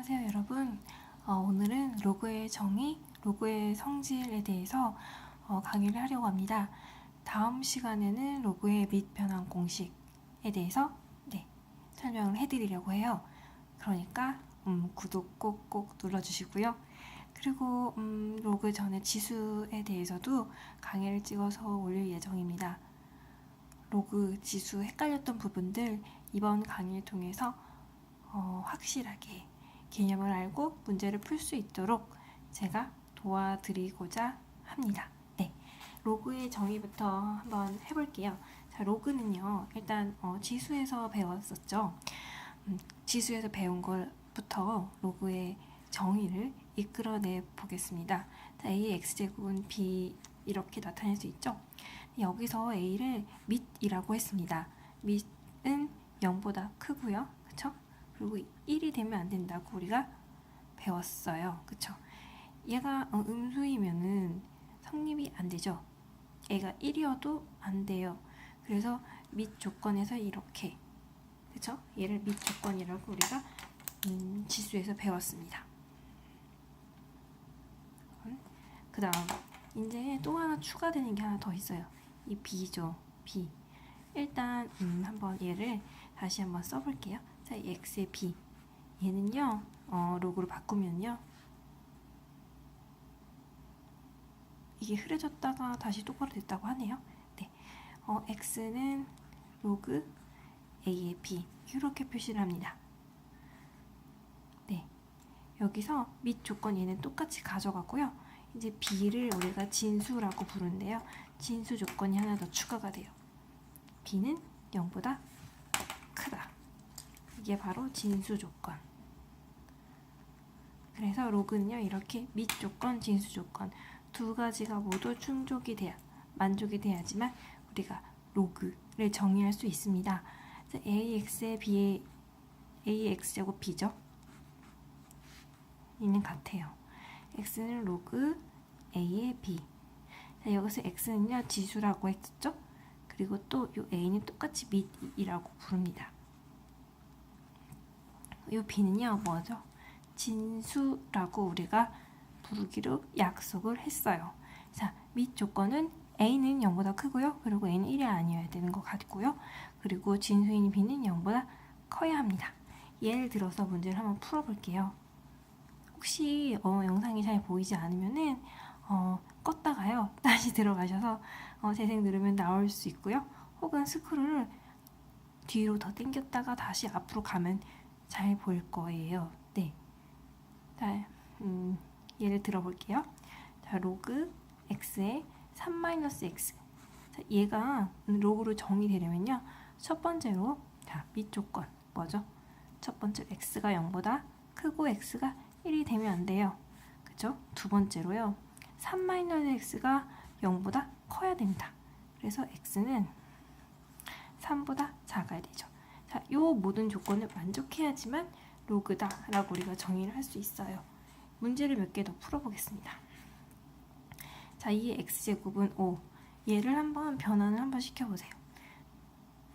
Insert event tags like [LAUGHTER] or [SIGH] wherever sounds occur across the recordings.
안녕하세요 여러분. 어, 오늘은 로그의 정의, 로그의 성질에 대해서 어, 강의를 하려고 합니다. 다음 시간에는 로그의 및 변환 공식에 대해서 네, 설명을 해드리려고 해요. 그러니까 음, 구독 꼭꼭 눌러주시고요. 그리고 음, 로그 전에 지수에 대해서도 강의를 찍어서 올릴 예정입니다. 로그 지수 헷갈렸던 부분들 이번 강의를 통해서 어, 확실하게 개념을 알고 문제를 풀 수 있도록 제가 도와드리고자 합니다. 네, 로그의 정의부터 한번 해볼게요. 자, 로그는요, 일단 어, 지수에서 배웠었죠. 음, 지수에서 배운 걸부터 로그의 정의를 이끌어내 보겠습니다. 자, a x 제곱은 b 이렇게 나타낼 수 있죠. 여기서 a를 밑이라고 했습니다. 밑은 0보다 크고요. 그쵸? 그리고 1이 되면 안 된다고 우리가 배웠어요. 그쵸? 얘가 어, 음수이면은 성립이 안 되죠. 얘가 1이어도 안 돼요. 그래서 밑 조건에서 이렇게 그쵸? 얘를 밑 조건이라고 우리가 음, 지수에서 배웠습니다. 그 다음 이제 또 하나 추가되는 게 하나 더 있어요. 이 b죠. b. 일단 음, 한번 얘를 다시 한번 써볼게요. 자, 이 x의 b. 얘는요, 어, 로그로 바꾸면요. 이게 흐려졌다가 다시 똑바로 됐다고 하네요. 네. 어, x는 로그 a의 b. 이렇게 표시를 합니다. 네. 여기서 밑 조건 얘는 똑같이 가져가고요. 이제 b를 우리가 진수라고 부르는데요. 진수 조건이 하나 더 추가가 돼요. b는 0보다 크다. 이게 바로 진수 조건. 그래서 로그는요 이렇게 밑 조건, 진수 조건 두 가지가 모두 충족이 돼야 만족이 돼야지만 우리가 로그를 정의할 수 있습니다. ax의 b의 ax 제곱 b죠. 이는 같아요. x는 로그 a의 b. 자, 여기서 x는요 지수라고 했었죠. 그리고 또 이 a는 똑같이 밑이라고 부릅니다. 이 b는요 뭐죠? 진수라고 우리가 부르기로 약속을 했어요. 자, 밑 조건은 a는 0보다 크고요. 그리고 a는 1이 아니어야 되는 것 같고요. 그리고 진수인 b는 0보다 커야 합니다. 예를 들어서 문제를 한번 풀어볼게요. 혹시 어, 영상이 잘 보이지 않으면은 어, 껐다가요 [LAUGHS] 다시 들어가셔서 어, 재생 누르면 나올 수 있고요. 혹은 스크롤을 뒤로 더 당겼다가 다시 앞으로 가면 잘 보일 거예요. 네. 자, 음, 예를 들어볼게요. 자, 로그 x의 3-x. 자, 얘가 로그로 정의되려면요. 첫 번째로, 자, 밑 조건, 뭐죠? 첫 번째, x가 0보다 크고 x가 1이 되면 안 돼요. 그죠? 두 번째로요. 3-x가 0보다 커야 됩니다. 그래서 x는 3보다 작아야 되죠. 자, 요 모든 조건을 만족해야지만 로그다 라고 우리가 정의를 할 수 있어요. 문제를 몇 개 더 풀어보겠습니다. 자, 이 x제곱은 5. 얘를 한번 변환을 한번 시켜보세요.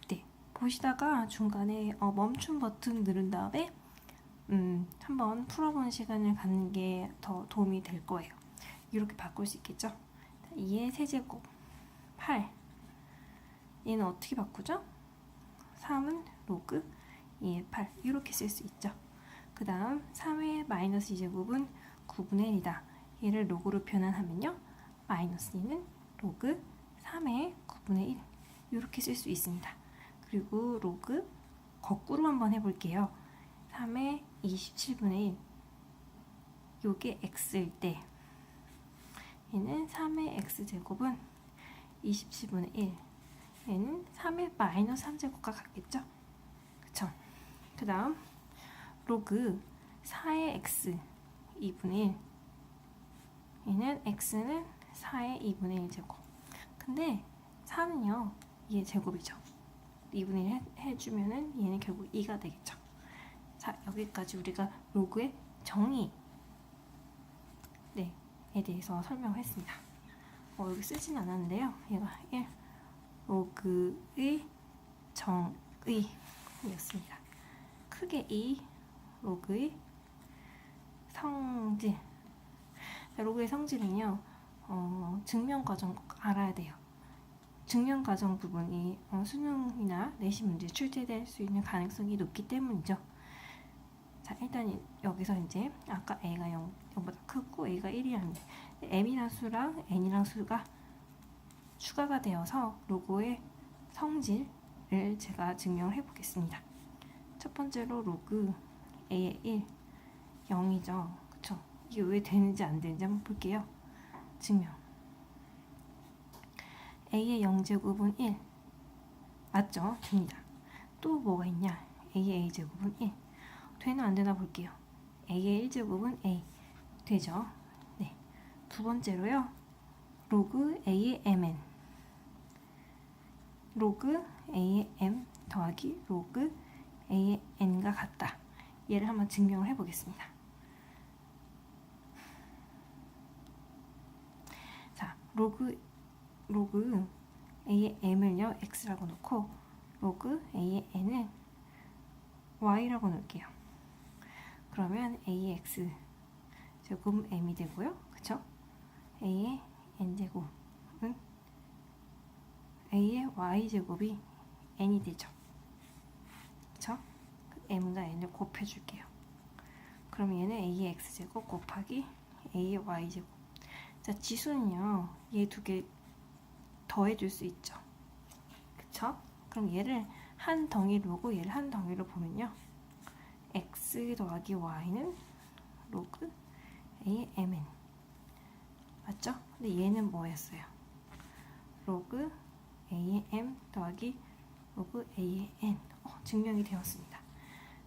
네, 보시다가 중간에 어, 멈춤 버튼 누른 다음에 음, 한번 풀어보는 시간을 갖는 게 더 도움이 될 거예요. 이렇게 바꿀 수 있겠죠? 2의 세제곱 8 얘는 어떻게 바꾸죠? 3은 로그 2의 8 이렇게 쓸 수 있죠. 그 다음 3의 마이너스 2제곱은 9분의 1이다. 얘를 로그로 변환하면요. 마이너스 2는 로그 3의 9분의 1 이렇게 쓸 수 있습니다. 그리고 로그 거꾸로 한번 해볼게요. 3의 27분의 1 요게 x일 때 얘는 3의 x제곱은 27분의 1 얘는 3의 마이너스 3제곱과 같겠죠? 그쵸? 그 다음 로그 4의 x 2분의 1 얘는 x는 4의 2분의 1제곱 근데 4는요 얘 제곱이죠 2분의 1 해, 해주면은 얘는 결국 2가 되겠죠 자 여기까지 우리가 로그의 정의 네, 에 대해서 설명했습니다. 어, 여기 쓰진 않았는데요. 얘가 1 로그의 정의였습니다. 크게 2 로그의 성질. 자, 로그의 성질은요, 어, 증명 과정 알아야 돼요. 증명 과정 부분이 어, 수능이나 내신 문제 출제될 수 있는 가능성이 높기 때문이죠. 자, 일단 이- 여기서 이제 아까 a가 0, 0보다 크고 a가 1이라는데 m이란 수랑 n이란 수가 추가가 되어서 로그의 성질을 제가 증명해 보겠습니다. 첫 번째로 로그 a의 1, 0이죠. 그쵸? 이게 왜 되는지 안 되는지 한번 볼게요. 증명. a의 0제곱은 1. 맞죠? 됩니다. 또 뭐가 있냐? a의 a제곱은 1. 되나 안 되나 볼게요. a의 1제곱은 a. 되죠? 네. 두 번째로요. 로그 a의 mn. 로그 a의 m 더하기 로그 a의 n과 같다. 얘를 한번 증명을 해보겠습니다. 자, 로그 로그 a의 m을요 x라고 놓고 로그 a의 n은 y라고 놓을게요. 그러면 a의 x 제곱 m이 되고요, 그쵸? a의 n a의 y 제곱이 n이 되죠. 그쵸? 그 m과 n을 곱해줄게요. 그럼 얘는 a의 x 제곱 곱하기 a의 y 제곱. 자, 지수는요, 얘 두 개 더해줄 수 있죠. 그쵸? 그럼 얘를 한 덩이로 보고 얘를 한 덩이로 보면요. x 더하기 y는 로그 a의 mn. 맞죠? 근데 얘는 뭐였어요? 로그 a의 m 더하기 로그 a의 n. 어, 증명이 되었습니다.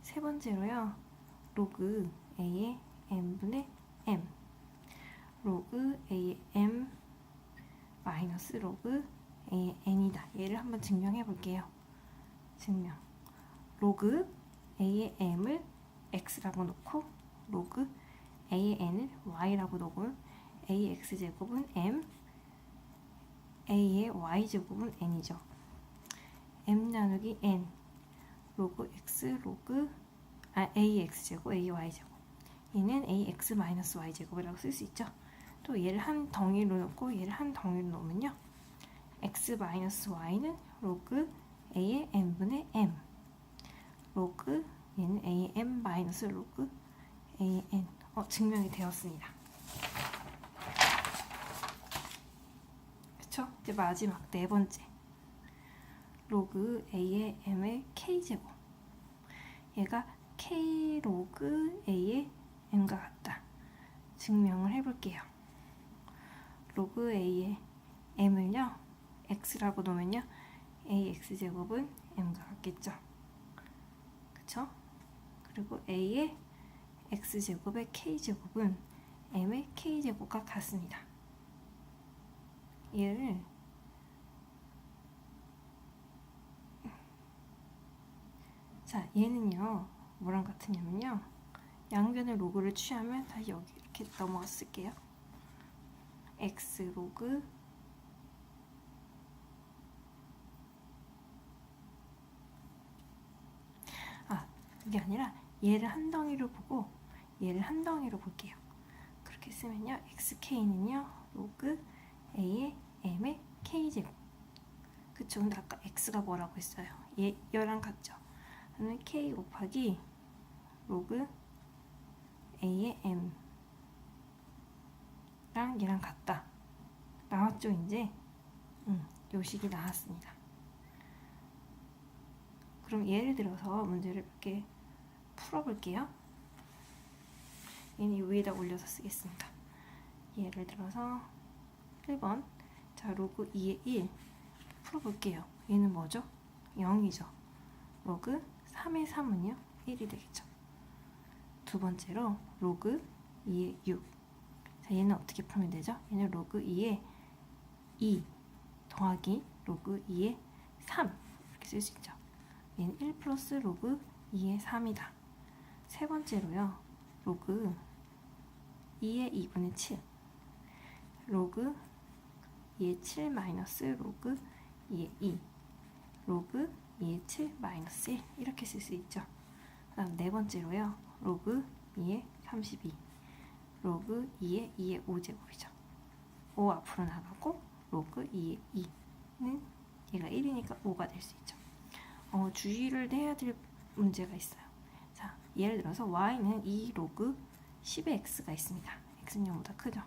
세 번째로요. 로그 a의 m분의 m. 로그 a의 m 마이너스 로그 a의 n이다. 얘를 한번 증명해 볼게요. 증명. 로그 a의 m을 x라고 놓고 로그 a의 n을 y라고 놓고 a의 x제곱은 m a의 y제곱은 n이죠. m 나누기 n 로그 x 로그 아 a x제곱 a y제곱 얘는 a x 마이너스 y제곱이라고 쓸 수 있죠. 또 얘를 한 덩이로 놓고 얘를 한 덩이로 놓으면요. x 마이너스 y는 로그 a의 n분의 m 로그 얘는 a의 m 마이너스 로그 a의 n 어, 증명이 되었습니다. 그쵸? 이제 마지막 네 번째 로그 a의 m의 k제곱 얘가 k 로그 a의 m과 같다. 증명을 해볼게요. 로그 a의 m을요 x라고 놓으면요 ax 제곱은 m과 같겠죠. 그쵸? 그리고 a의 x 제곱의 k 제곱은 m의 k 제곱과 같습니다. 얘를 자 얘는요 뭐랑 같으냐면요. 양변의 로그를 취하면 다시 여기 이렇게 넘어가 쓸게요. x 로그 아 그게 아니라 얘를 한 덩이로 보고 얘를 한 덩이로 볼게요. 그렇게 쓰면요 xk는요 로그 a의 m의 k제곱. 그쵸? 근데 아까 x가 뭐라고 했어요? 얘 얘랑 같죠 그러면 k 곱하기 로그 a의 m 랑 얘랑 같다. 나왔죠 이제? 음, 요식이 나왔습니다. 그럼 예를 들어서 문제를 이렇게 풀어볼게요. 얘는 이 위에다 올려서 쓰겠습니다. 예를 들어서 1번. 자 로그 2의 1 풀어볼게요. 얘는 뭐죠? 0이죠. 로그 3의 3은요? 1이 되겠죠. 두 번째로 로그 2의 6 자, 얘는 어떻게 풀면 되죠? 얘는 로그 2의 2 더하기 로그 2의 3 이렇게 쓸 수 있죠. 얘는 1 플러스 로그 2의 3이다. 세 번째로요. 로그 2의 2분의 7 로그 2의 7 마이너스 로그 2의 2 로그 2의 7 마이너스 1 이렇게 쓸 수 있죠. 그 다음 네 번째로요. 로그 2의 32 로그 2의 2의 5제곱이죠. 5 앞으로 나가고 로그 2의 2는 얘가 1이니까 5가 될 수 있죠. 어, 주의를 해야 될 문제가 있어요. 자, 예를 들어서 y는 2 로그 10의 x가 있습니다. x는 0보다 크죠.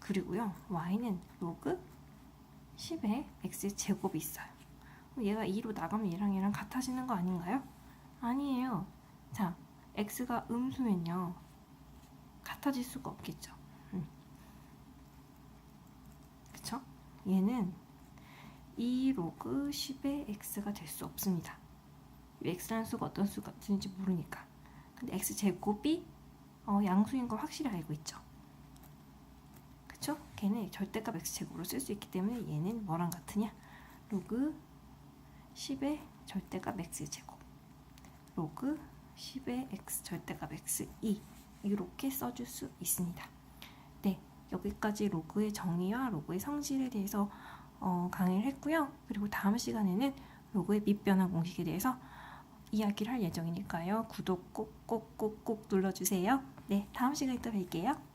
그리고요, y는 로그 10의 x의 제곱이 있어요. 얘가 2로 나가면 얘랑 얘랑 같아지는 거 아닌가요? 아니에요. 자, x가 음수면요. 같아질 수가 없겠죠. 음. 그쵸? 얘는 2 로그 10의 x가 될 수 없습니다. 이 x라는 수가 어떤 수가 있는지 모르니까. 근데 x 제곱이 어, 양수인 걸 확실히 알고 있죠. 그쵸? 걔는 절대값 x 제곱으로 쓸 수 있기 때문에 얘는 뭐랑 같으냐? 로그 10의 절대값 x 제곱 로그 10의 x 절대값 x 2 이렇게 써줄 수 있습니다. 네, 여기까지 로그의 정의와 로그의 성질에 대해서 어, 강의를 했고요. 그리고 다음 시간에는 로그의 밑변환 공식에 대해서 이야기를 할 예정이니까요. 구독 꼭 꼭 꼭 꼭 눌러주세요. 네, 다음 시간에 또 뵐게요.